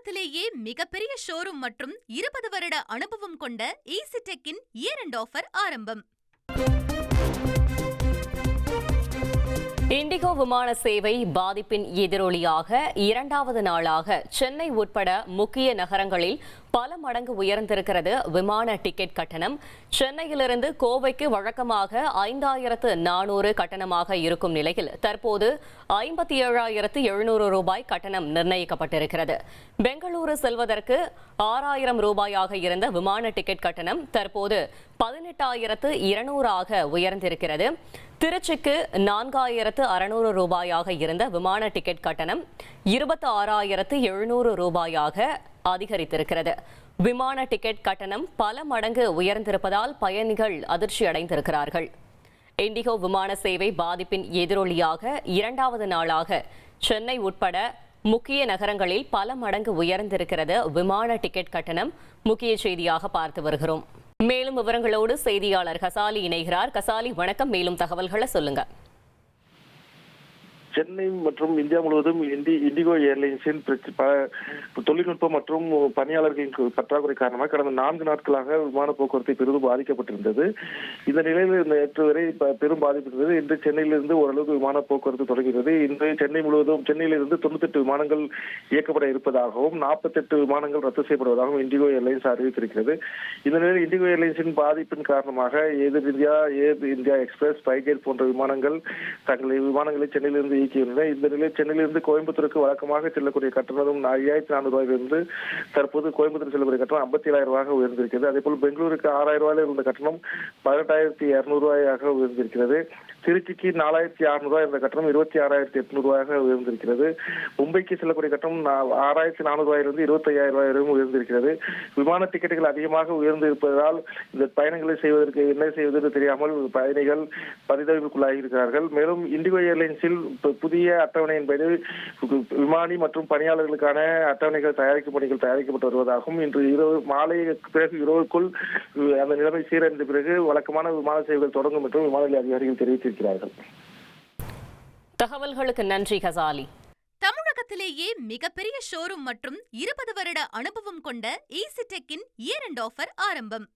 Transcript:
உலகத்திலேயே மிகப்பெரிய ஷோரூம் மற்றும் இருபது வருட அனுபவம் கொண்ட ஈசிடெக்கின் இயர் அண்ட் ஆஃபர் ஆரம்பம். இண்டிகோ விமான சேவை பாதிப்பின் எதிரொலியாக இரண்டாவது நாளாக சென்னை உட்பட முக்கிய நகரங்களில் பல மடங்கு உயர்ந்திருக்கிறது விமான டிக்கெட் கட்டணம். சென்னையிலிருந்து கோவைக்கு வழக்கமாக ஐந்தாயிரத்து நானூறு கட்டணமாக இருக்கும் நிலையில் தற்போது ஐம்பத்தி ஏழாயிரத்து எழுநூறு ரூபாய் கட்டணம் நிர்ணயிக்கப்பட்டிருக்கிறது. பெங்களூரு செல்வதற்கு ஆறாயிரம் ரூபாயாக இருந்த விமான டிக்கெட் கட்டணம் தற்போது பதினெட்டாயிரத்து இருநூறாக உயர்ந்திருக்கிறது. திருச்சிக்கு நான்காயிரத்து அறுநூறு ரூபாயாக இருந்த விமான டிக்கெட் கட்டணம் இருபத்தி ஆறாயிரத்து எழுநூறு ரூபாயாக அதிகரித்திருக்கிறது. விமான டிக்கெட் கட்டணம் பல மடங்கு உயர்ந்திருப்பதால் பயணிகள் அதிர்ச்சி அடைந்திருக்கிறார்கள். இண்டிகோ விமான சேவை பாதிப்பின் எதிரொலியாக இரண்டாவது நாளாக சென்னை உட்பட முக்கிய நகரங்களில் பல மடங்கு உயர்ந்திருக்கிறது விமான டிக்கெட் கட்டணம். முக்கிய செய்தியாக பார்த்து வருகிறோம். மேலும் விவரங்களோடு செய்தியாளர் கசாலி இணைகிறார். கசாலி வணக்கம். மேலும் தகவல்களை சொல்லுங்க சென்னை மற்றும் இந்தியா முழுவதும் இண்டி இண்டிகோ ஏர்லைன்ஸின் தொழில்நுட்ப ப- தொழில்நுட்பம் மற்றும் பணியாளர்களின் பற்றாக்குறை காரணமாக கடந்த நான்கு நாட்களாக விமான போக்குவரத்தை பெரிதும் பாதிக்கப்பட்டிருந்தது. இந்த நிலையில் நேற்று வரை பெரும் பாதிப்பு இருந்தது இன்று சென்னையிலிருந்து ஓரளவுக்கு விமான போக்குவரத்து தொடங்குகிறது. இன்று சென்னை முழுவதும் சென்னையிலிருந்து தொண்ணூத்தெட்டு விமானங்கள் இயக்கப்பட இருப்பதாகவும் நாற்பத்தெட்டு விமானங்கள் ரத்து செய்யப்படுவதாகவும் இண்டிகோ ஏர்லைன்ஸ் அறிவித்திருக்கிறது. இந்த நிலையில் இண்டிகோ ஏர்லைன்ஸின் பாதிப்பின் காரணமாக Air India Air India Express SpiceJet போன்ற விமானங்கள் தங்கள் விமானங்களை சென்னையிலிருந்து இயக்கியுள்ளன இந்த நிலையில் சென்னையிலிருந்து கோயம்புத்தூருக்கு வழக்கமாக செல்லக்கூடிய கட்டணம் ஐயாயிரத்தி நானூறு ரூபாயிலிருந்து தற்போது கோயம்புத்தூர் செல்லக்கூடிய கட்டணம் ஐம்பத்தி ஏழாயிரம் ரூபாயாக உயர்ந்திருக்கிறது. அதே போல் பெங்களூருக்கு ஆறாயிரம் ரூபாயில் இருந்த கட்டணம் பதினெட்டாயிரத்தி இருநூறு ரூபாயாக உயர்ந்திருக்கிறது. திருச்சிக்கு நாலாயிரத்தி அறுநூறுவா இருந்த கட்டணம் இருபத்தி ஆறாயிரத்தி எட்நூறுவாயாக உயர்ந்திருக்கிறது. மும்பைக்கு செல்லக்கூடிய கட்டணம் ஆறாயிரத்தி நானூறுவாயிலிருந்து இருபத்தி ஐயாயிரம் ரூபாய் வரையும் உயர்ந்திருக்கிறது. விமான டிக்கெட்டுகள் அதிகமாக உயர்ந்து இருப்பதால் இந்த பயணங்களை செய்வதற்கு என்ன செய்வது என்று தெரியாமல் பயணிகள் பரிதவிப்புக்குள்ளாகி இருக்கிறார்கள். மேலும் இண்டிகோ ஏர்லைன்ஸில் புதிய அட்டவணையின்படி விமானி மற்றும் பணியாளர்களுக்கான அட்டவணைகள் தயாரிக்கும் பணிகள் தயாரிக்கப்பட்டு வருவதாகவும் இன்று இரவு மாலை பிறகு இரவுக்குள் அந்த நிலைமை சீரடைந்த பிறகு வழக்கமான விமான சேவைகள் தொடங்கும் என்றும் விமான நிலைய அதிகாரிகள் தெரிவித்திருக்கிறார்கள் தகவல்களுக்கு நன்றி கசாலி தமிழகத்திலேயே மிகப்பெரிய ஷோரூம் மற்றும் இருபது வருட அனுபவம் கொண்ட ஈசிடெக்கின் இயர் அண்ட் ஆஃபர் ஆரம்பம்.